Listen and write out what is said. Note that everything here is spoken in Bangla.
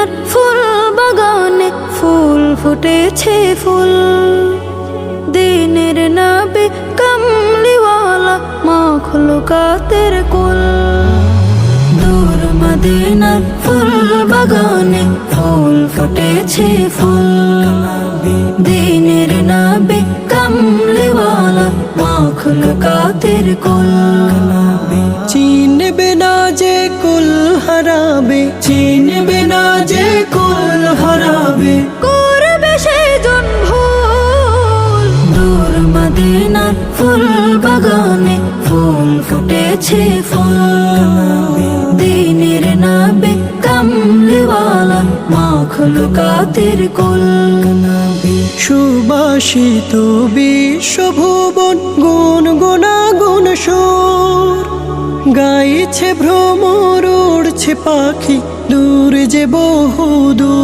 মদিনার ফুল বাগানে ফুল ফুটেছে ফুল। দিনের নাবি কমলিওয়ালা মাখলুকাতের কুল। দূর মদিনার ফুল বাগানে ফুল ফুটেছে ফুল। দিনের নাবি কমলিওয়ালা মাখলুকাতের কুল। চিনবে না যে কুল হারাবে, চিনবে করবে সেজন ভুল। দূর মদিনার ফুল বাগানে ফুল ফুটেছে ফুল। দিনের নাবে কামলিওয়ালা মাখলুকাতের কুল। সুবাসিত বিশ্বভুবন গুণ গুণাগুণ সুর। গাইছে ভ্রমর, উড়ছে পাখি, দূর যে বহু দূর